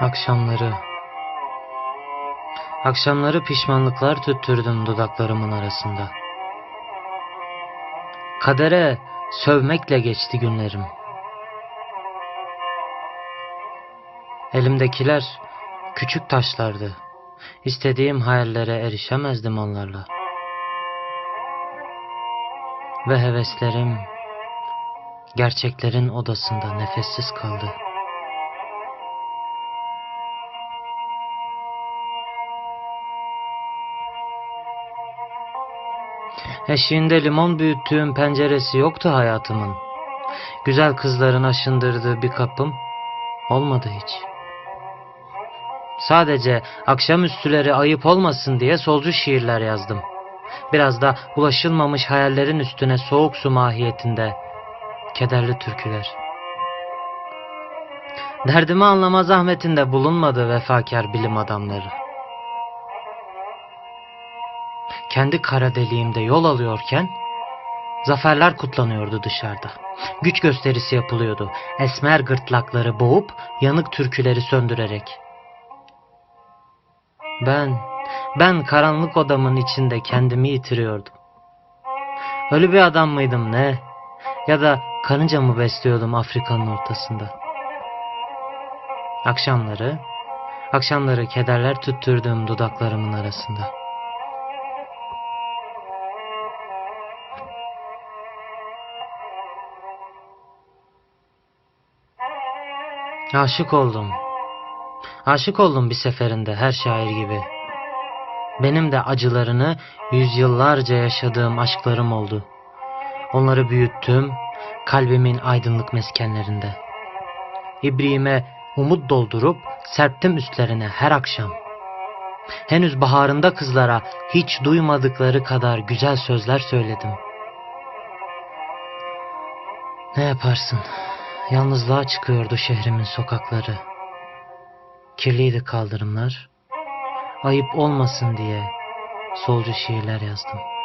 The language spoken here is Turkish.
Akşamları Akşamları pişmanlıklar tüttürdüm dudaklarımın arasında. Kadere sövmekle geçti günlerim. Elimdekiler küçük taşlardı. İstediğim hayallere erişemezdim onlarla. Ve heveslerim gerçeklerin odasında nefessiz kaldı. Eşiğinde limon büyüttüğüm penceresi yoktu hayatımın. Güzel kızların aşındırdığı bir kapım olmadı hiç. Sadece akşamüstüleri ayıp olmasın diye solcu şiirler yazdım. Biraz da ulaşılmamış hayallerin üstüne soğuk su mahiyetinde kederli türküler. Derdimi anlama zahmetinde bulunmadı vefakar bilim adamları. Kendi kara deliğimde yol alıyorken zaferler kutlanıyordu dışarıda. Güç gösterisi yapılıyordu. Esmer gırtlakları boğup yanık türküleri söndürerek. Ben, ben karanlık odamın içinde kendimi yitiriyordum. Ölü bir adam mıydım ne? Ya da karınca mı besliyordum Afrika'nın ortasında? Akşamları, akşamları kederler tüttürdüğüm dudaklarımın arasında. Aşık oldum. Aşık oldum bir seferinde her şair gibi. Benim de acılarını yüzyıllarca yaşadığım aşklarım oldu. Onları büyüttüm kalbimin aydınlık meskenlerinde. İbriğime umut doldurup serptim üstlerine her akşam. Henüz baharında kızlara hiç duymadıkları kadar güzel sözler söyledim. Ne yaparsın? Yalnızlığa çıkıyordu şehrimin sokakları. Kirliydi kaldırımlar. Ayıp olmasın diye solcu şiirler yazdım.